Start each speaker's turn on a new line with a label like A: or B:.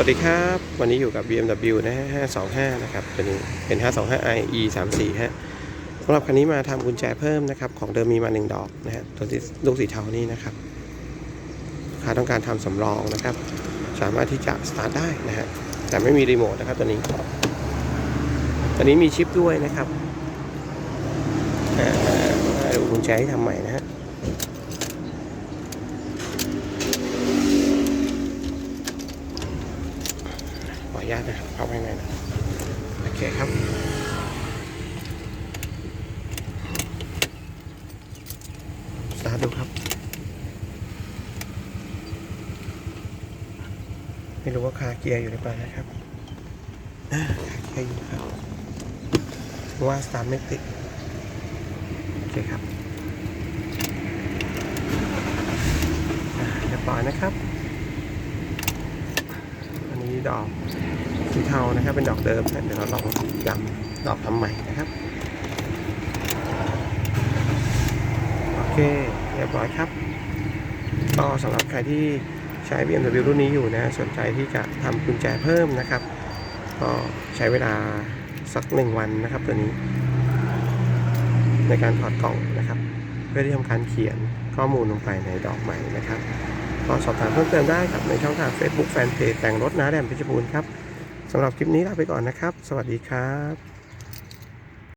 A: วัสดีครับ วันนี้อยู่กับ BMW นะฮะ525 นะครับ ตัวนี้เป็น 525i e 3 4 ฮะสำหรับคันนี้มาทำกุญแจเพิ่มนะครับ ของเดิมมีมา 1 ดอกนะฮะ ตัวที่ลูกสีเทานี่นะครับลูกค้าต้องการทำสำรองนะครับ สามารถที่จะสตาร์ทได้นะฮะ แต่ไม่มีรีโมทนะครับตัวนี้ ตัวนี้มีชิปด้วยนะครับอ่ามาดูกุญแจที่ทำใหม่นะฮะ ขออนุ ญาตนะครับเข้าไปในนะโอเคครับสตาร์ดูครับ ไม่รู้ว่าคาเกียร์อยู่หรือเปล่านะครับคาเกียร์อยู่ครับว่าสตาร์ไม่ติดโอเคครับเรียบร้อยนะครับ อันนี้ดอก สีเทานะครับ เป็นดอกเดิมเดี๋ยวเราลองย้ำดอกทำใหม่นะครับโอเคเรียบร้อยครับก็สำหรับใครที่ใช้ BMW รุ่นนี้อยู่นะสนใจที่จะทำกุญแจเพิ่มนะครับ ก็ใช้เวลาสักหนึ่งวันนะครับตัวนี้ ในการถอดกล่องนะครับ เพื่อที่ทำการเขียนข้อมูลลงไปในดอกใหม่นะครับก็สอบถามเพิ่มเติมได้ครับในช่องทาง Facebook Fanpage แต่งรถน้าแดมเพชรบูรณ์ครับ สำหรับคลิปนี้ลาไปก่อนนะครับ สวัสดีครับ